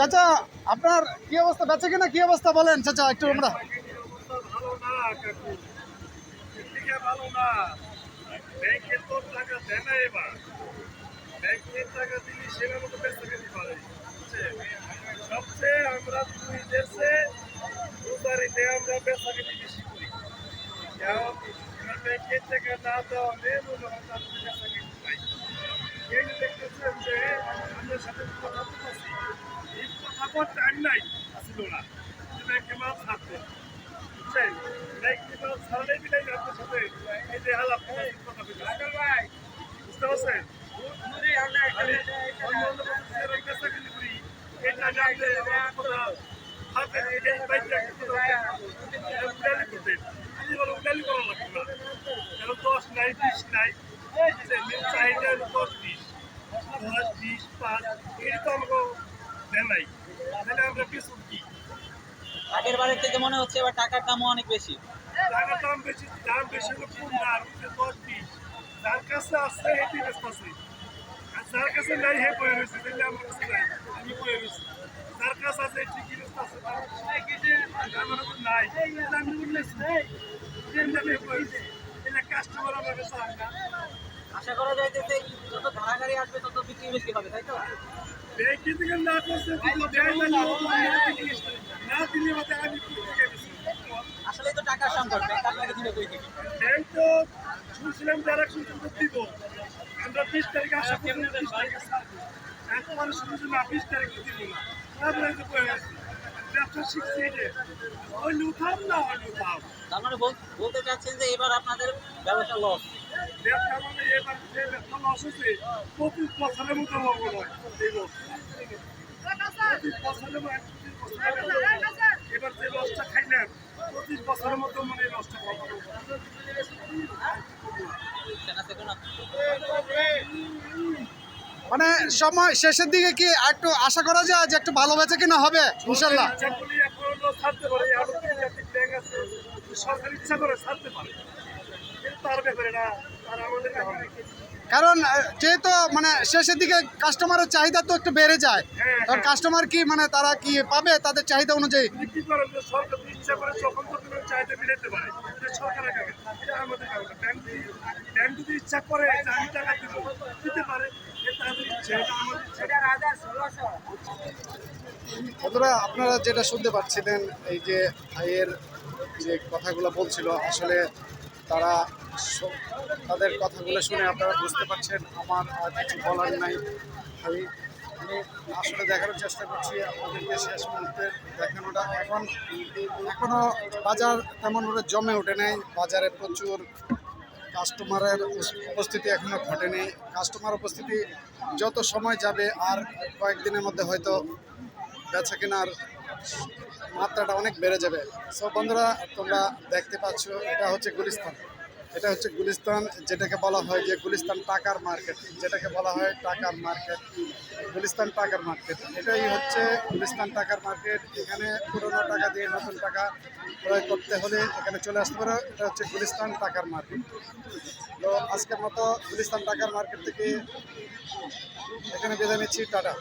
চাচা, আপনার কি অবস্থা? বেচে কিনা কি অবস্থা বলেন চাচা, একটু আমরা। ব্যাংকের টাকা না দেওয়া হলে মনে হয় তার বেচা কেজি পাই এই দেখতেছেন যে আমাদের সাথে কথা বলতেছি এই কথা বলতে টাইম নাই আসিল না। ব্যাংকে মাছ থাকতো বুঝছেন? ব্যাংকে মাছ ছাড়লেই বিলাই আপনার সাথে এই যে আলাপ কথা বলতে বুঝতে পারছেন? এটা দশ নাই বিশ নাই মিল চাহিদা হলো দশ বিশ দশ বিশ পাঁচ আমাকে দেয় নাই তাহলে আমরা কিছু কি আগের বারের থেকে মনে হচ্ছে এবার টাকার দামও অনেক বেশি টাকার দাম বেশি দাম বেশি হলো না আর দশ বিশ যার কাছে আছে হেঁটে ব্যস্ত আছে আর যার কাছে নাই হে বয়ে রয়েছে তাহলে আমার কাছে নাই আমি বয়ে রয়েছি যার কাছে আছে ঠিকই ব্যস্ত আছে আমার কাছে নাই আমি আমি এটা কাস্টমার আমার কাছে হয় না আশা করা যাইতেছে যত ধারাগাড়ি আসবে তত বিক্রি বেশি হবে তাই তো? না করছে না দিলে আমি আসলে তো টাকার সংকট ব্যাংক আপনাকে দিবে কই থেকে? ব্যাংক তো শুনছিলাম যারা শুনছিল দিব। আমরা বিশ তারিখে আশা করি বিশ তারিখে ছাড়বো। এখন মানুষ শুনছে না বিশ তারিখে দিব না। তারপরে তো বয়ে ব্যবসা শিখছি যে ওই উঠাম না ওই উঠাম তার মানে বলতে চাচ্ছেন যে এবার আপনাদের ব্যবসা লস মানে বছরের এবার যে বছরের মানে মানে সময় শেষের দিকে কি একটু আশা করা যায় যে একটু ভালো বেচে কিনা হবে ইনশাল্লাহ সরকার ইচ্ছা করে ছাড়তে পারে কারণ যেহেতু মানে শেষের দিকে কাস্টমারের চাহিদা তো একটু বেড়ে যায়। হ্যাঁ, কারণ কাস্টমার কি মানে তারা কি পাবে তাদের চাহিদা অনুযায়ী। বন্ধুরা আপনারা যেটা শুনতে পাচ্ছিলেন এই যে ভাইয়ের যে কথাগুলো বলছিল আসলে তারা তাদের কথাগুলো শুনে আপনারা বুঝতে পারছেন, আমার আর কিছু বলার নাই। আমি আমি আসলে দেখানোর চেষ্টা করছি আপনাদেরকে শেষ মুহূর্তে দেখানোটা। এখন এখনও বাজার তেমন করে জমে ওঠে নাই, বাজারে প্রচুর কাস্টমারের উপস্থিতি এখনও ঘটেনি। কাস্টমার উপস্থিতি যত সময় যাবে আর কয়েকদিনের মধ্যে হয়তো বেচা কেনার মাত্রাটা অনেক বেড়ে যাবে। সব বন্ধুরা, তোমরা দেখতে পাচ্ছ, এটা হচ্ছে গুলিস্তান। এটা হচ্ছে গুলিস্তান, যেটাকে বলা হয় যে গুলিস্তান টাকার মার্কেট। যেটাকে বলা হয় টাকার মার্কেট। গুলিস্তান টাকার মার্কেট। এটাই হচ্ছে গুলিস্তান টাকার মার্কেট। এখানে পুরোনো টাকা দিয়ে নতুন টাকা ক্রয় করতে হলে এখানে চলে আসতে পারে। এটা হচ্ছে গুলিস্তান টাকার মার্কেট। তো আজকের মতো গুলিস্তান টাকার মার্কেট থেকে এখানে বিদায় নিচ্ছি। টাটা।